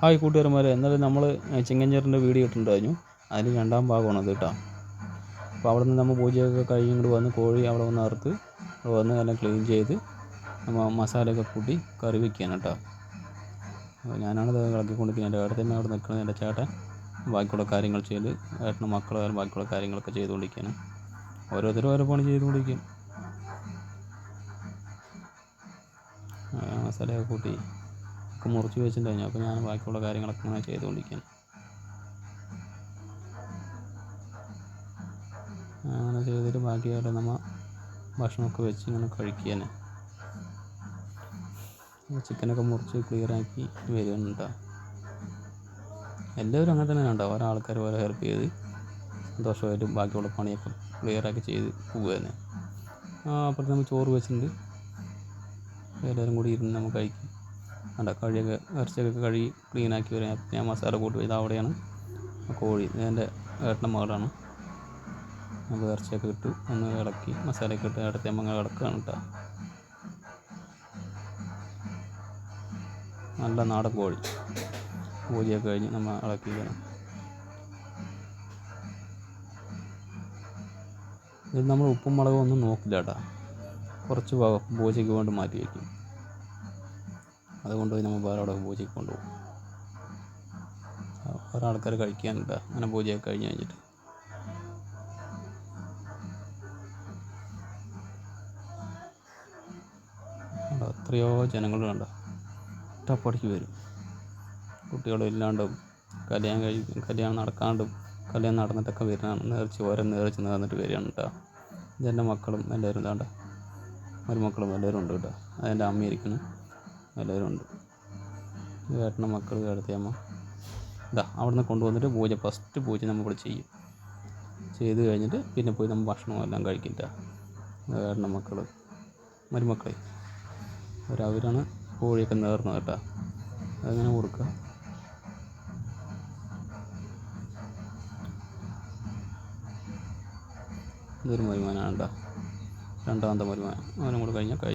Hi കൂട്ടുകാരന്മാരെ എന്നാലും നമ്മൾ ചിങ്ങഞ്ചേറിന്റെ video ഇട്ടിട്ടുണ്ടായിരുന്നു. അതിന് രണ്ടാം ഭാഗമാണ് അത് കേട്ടോ. അപ്പോൾ അവിടെ നിന്ന് നമ്മൾ പൂജയൊക്കെ കഴിഞ്ഞ് ഇങ്ങോട്ട് വന്ന് കോഴി അവിടെ വന്ന് അറുത്ത് അവിടെ വന്ന് എല്ലാം ക്ലീൻ ചെയ്ത് നമ്മൾ മസാലയൊക്കെ കൂട്ടി കറി വെക്കുകയാണ് കേട്ടോ. അപ്പോൾ ഞാനാണ് ഇത് ഇളക്കിക്കൊണ്ടിരിക്കുന്നത്. എന്റെ ഏട്ടത്തമ്മ അവിടെ നിൽക്കുന്നത് എന്റെ ചേട്ടൻ. ബാക്കിയുള്ള കാര്യങ്ങൾ ചെയ്ത് ഏട്ടന്റെ മക്കളായാലും ബാക്കിയുള്ള കാര്യങ്ങളൊക്കെ ചെയ്തുകൊണ്ടിരിക്കുകയാണ്. ഓരോരുത്തരും ഓരോ പണി ചെയ്തുകൊണ്ടിരിക്കും മസാലയൊക്കെ കൂട്ടി ഒക്കെ മുറിച്ച് വെച്ചിട്ടുണ്ടായിരുന്നു. അപ്പോൾ ഞാൻ ബാക്കിയുള്ള കാര്യങ്ങളൊക്കെ ഇങ്ങനെ ചെയ്തുകൊണ്ടിരിക്കുകയാണ്. അങ്ങനെ ചെയ്തിട്ട് ബാക്കിയായിട്ട് നമ്മൾ ഭക്ഷണമൊക്കെ വെച്ച് ഇങ്ങനെ കഴിക്കുകയാണ് ചിക്കനൊക്കെ മുറിച്ച് ക്ലിയറാക്കി കേട്ടോ എല്ലാവരും അങ്ങനെ തന്നെ ഉണ്ടാവും ഓരോ ആൾക്കാർ ഓരോ ഹെൽപ്പ് ചെയ്ത് സന്തോഷമായിട്ട് ബാക്കിയുള്ള പണിയൊക്കെ ക്ലിയർ ആക്കി ചെയ്ത് പോവുകയാണ് അപ്പുറത്ത് നമ്മൾ ചോറ് വെച്ചിട്ടുണ്ട്. എല്ലാവരും കൂടി ഇരുന്ന് നമ്മൾ കഴിക്കും. കണ്ട കഴിയൊക്കെ ഇറച്ചിയൊക്കെ കഴുകി ക്ലീനാക്കി വരാൻ ഞാൻ മസാല കൂട്ടി ഇത് അവിടെയാണ്. കോഴി എന്റെ ഏട്ടന്റെ മകളാണ്. അപ്പോൾ ഇറച്ചിയൊക്കെ ഇട്ടു ഒന്ന് ഇളക്കി മസാലയൊക്കെ ഇട്ട് അടുത്ത മങ്ങൾ ഇളക്കുകയാണ് കേട്ടോ. നല്ല നാടൻ കോഴി. പൂജയൊക്കെ കഴിഞ്ഞ് നമ്മൾ ഇളക്കിക്കണം ഇത് നമ്മൾ ഉപ്പും മുളകും ഒന്നും നോക്കില്ല കേട്ടോ. കുറച്ച് ഭാഗം പൂജയ്ക്ക് വേണ്ടി മാറ്റി വയ്ക്കും അതുകൊണ്ട് പോയി നമ്മൾ വേറെ അവിടെ പൂജയ്ക്ക് കൊണ്ടുപോകും. വേറെ ആൾക്കാർ കഴിക്കാനുണ്ട്. അങ്ങനെ പൂജയൊക്കെ കഴിഞ്ഞ് കഴിഞ്ഞിട്ട്. എത്രയോ ജനങ്ങൾ കണ്ട? ഒറ്റപ്പടിക്ക് വരും. കുട്ടികളില്ലാണ്ടും കല്യാണം കഴിക്കും കല്യാണം നടക്കാണ്ടും കല്യാണം നടന്നിട്ടൊക്കെ വരുന്നതാണ് നേർച്ച ഓരോ നേർച്ച നടന്നിട്ട് വരികയാണ് കേട്ടോ. ഇതെന്റെ മക്കളും എല്ലാവരും ഇതാണ്ട മരുമക്കളും എല്ലാവരും ഉണ്ട് കേട്ടോ. അതെന്റെ അമ്മ ഇരിക്കുന്നു. എല്ലാവരും ഉണ്ട് ഏട്ടന്റെ മക്കൾ ഏട്ടത്തിയമ്മ ഇതാ അവിടുന്ന് കൊണ്ടുവന്നിട്ട് പൂജ ഫസ്റ്റ് പൂജ നമ്മളിവിടെ ചെയ്യും. ചെയ്ത് കഴിഞ്ഞിട്ട് പിന്നെ പോയി നമ്മൾ ഭക്ഷണം എല്ലാം കഴിക്കില്ല ഏട്ടന്റെ മക്കൾ മരുമക്കളെ അവരവരാണ് കോഴിയൊക്കെ നേർന്നത് കേട്ടോ അതങ്ങനെ കൊടുക്കുക ഇതൊരു മരുമാനാണ് കേട്ടോ രണ്ടാമത്തെ മരുമാനം അവനും കൂടെ കഴിഞ്ഞാൽ കഴിഞ്ഞു